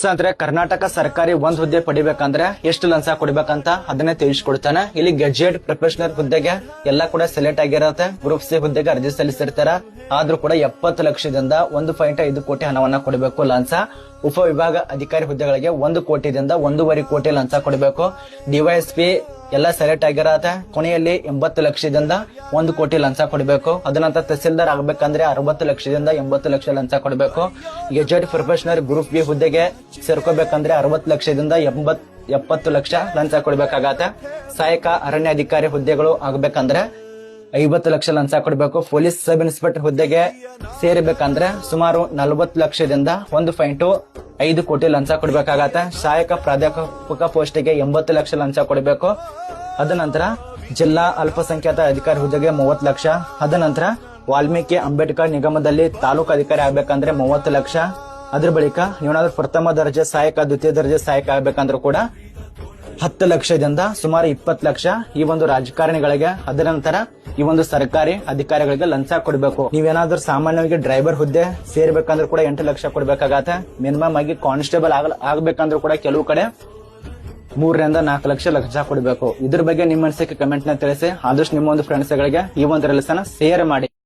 So ಅಂದ್ರೆ ಕರ್ನಾಟಕ ಸರ್ಕಾರಿ ಒಂದ್ ಹುದ್ದೆ ಪಡಿಬೇಕಂದ್ರೆ ಎಷ್ಟು ಲಂಚ ಕೊಡ್ಬೇಕಂತ ಅದನ್ನೇ ತಿಳಿಸ್ಕೊಡ್ತಾನೆ. ಇಲ್ಲಿ ಗೆಜೆಟ್ ಪ್ರೊಫೆಷನಲ್ ಹುದ್ದೆಗೆ ಎಲ್ಲ ಕೂಡ ಸೆಲೆಕ್ಟ್ ಆಗಿರತ್ತೆ. ಗ್ರೂಪ್ ಸಿ ಹುದ್ದೆಗೆ ಅರ್ಜಿ ಸಲ್ಲಿಸಿರ್ತಾರ. ಆದ್ರೂ ಕೂಡ ಎಪ್ಪತ್ತು ಲಕ್ಷದಿಂದ ಒಂದು ಪಾಯಿಂಟ್ ಐದು ಕೋಟಿ ಹಣವನ್ನ ಕೊಡಬೇಕು ಲಂಚ. ಉಪ ವಿಭಾಗ ಅಧಿಕಾರಿ ಹುದ್ದೆಗಳಿಗೆ ಒಂದು ಕೋಟಿದಿಂದ ಒಂದೂವರೆ ಕೋಟಿ ಲಂಚ ಕೊಡಬೇಕು. ಡಿವೈಎಸ್ಪಿ ಎಲ್ಲ ಸೆಲೆಕ್ಟ್ ಆಗಿರತ್ತೆ ಕೊನೆಯಲ್ಲಿ ಎಂಬತ್ತು ಲಕ್ಷದಿಂದ ಒಂದು ಕೋಟಿ ಲಂಚ ಕೊಡಬೇಕು. ಅದನಂತ ತಹಸೀಲ್ದಾರ್ ಆಗಬೇಕಂದ್ರೆ ಅರವತ್ತು ಲಕ್ಷದಿಂದ ಎಂಬತ್ತು ಲಕ್ಷ ಲಂಚ ಕೊಡಬೇಕು. ಗೆಜೆಟ್ ಪ್ರೊಫೆಷನಲ್ ಗ್ರೂಪ್ ಬಿ ಹುದ್ದೆಗೆ ಸೇರ್ಕೋಬೇಕಂದ್ರೆ ಅರವತ್ತು ಲಕ್ಷದಿಂದ ಎಂಬತ್, ಎಪ್ಪತ್ತು ಲಕ್ಷ ಲಂಚ ಕೊಡಬೇಕಾಗತ್ತೆ. ಸಹಾಯಕ ಅರಣ್ಯಾಧಿಕಾರಿ ಹುದ್ದೆಗಳು ಆಗ್ಬೇಕಂದ್ರೆ ಐವತ್ತು ಲಕ್ಷ ಲಂಚ ಕೊಡಬೇಕು. ಪೊಲೀಸ್ ಸಬ್ ಇನ್ಸ್ಪೆಕ್ಟರ್ ಹುದ್ದೆಗೆ ಸೇರಬೇಕಂದ್ರೆ ಸುಮಾರು ನಲವತ್ತು ಲಕ್ಷದಿಂದ ಒಂದು ಪಾಯಿಂಟ್ ಐದು ಕೋಟಿ ಲಂಚ ಕೊಡಬೇಕಾಗತ್ತೆ. ಸಹಾಯಕ ಪ್ರಾಧ್ಯಾಪಕ ಪೋಸ್ಟಿಗೆ ಎಂಬತ್ತು ಲಕ್ಷ ಲಂಚ ಕೊಡಬೇಕು. ಅದ ನಂತರ ಜಿಲ್ಲಾ ಅಲ್ಪಸಂಖ್ಯಾತ ಅಧಿಕಾರಿ ಹುದ್ದೆಗೆ ಮೂವತ್ತು ಲಕ್ಷ. ಅದ ನಂತರ ವಾಲ್ಮೀಕಿ ಅಂಬೇಡ್ಕರ್ ನಿಗಮದಲ್ಲಿ ತಾಲೂಕು ಅಧಿಕಾರಿ ಆಗ್ಬೇಕಂದ್ರೆ ಮೂವತ್ತು ಲಕ್ಷ. ಅದ್ರ ಬಳಿಕ ನೀವೇನಾದ್ರೂ ಪ್ರಥಮ ದರ್ಜೆ ಸಹಾಯಕ, ದ್ವಿತೀಯ ದರ್ಜೆ ಸಹಾಯಕ ಆಗ್ಬೇಕಂದ್ರೂ ಕೂಡ ಹತ್ತು ಲಕ್ಷದಿಂದ ಸುಮಾರು ಇಪ್ಪತ್ತು ಲಕ್ಷ ಈ ಒಂದು ರಾಜಕಾರಣಿಗಳಿಗೆ, ಅದರ ನಂತರ ಈ ಒಂದು ಸರ್ಕಾರಿ ಅಧಿಕಾರಿಗಳಿಗೆ ಲಂಚ ಕೊಡಬೇಕು. ನೀವೇನಾದ್ರೂ ಸಾಮಾನ್ಯವಾಗಿ ಡ್ರೈವರ್ ಹುದ್ದೆ ಸೇರ್ಬೇಕಂದ್ರೂ ಕೂಡ ಎಂಟು ಲಕ್ಷ ಕೊಡ್ಬೇಕಾಗತ್ತೆ. ಮಿನಿಮಮ್ ಆಗಿ ಕಾನ್ಸ್ಟೇಬಲ್ ಆಗ, ಆಗ್ಬೇಕಂದ್ರೂ ಕೂಡ ಕೆಲವು ಕಡೆ ಮೂರರಿಂದ ನಾಲ್ಕು ಲಕ್ಷ ಲಕ್ಷ ಕೊಡಬೇಕು. ಇದ್ರ ಬಗ್ಗೆ ನಿಮ್ಮ ಅನಿಸಿಕೆ ಕಮೆಂಟ್ನ ತಿಳಿಸಿ. ಆದಷ್ಟು ನಿಮ್ಮ ಒಂದು ಫ್ರೆಂಡ್ಸ್ ಗಳಿಗೆ ಈ ಒಂದು ರಿಲ್ಸನ್ನ ಶೇರ್ ಮಾಡಿ.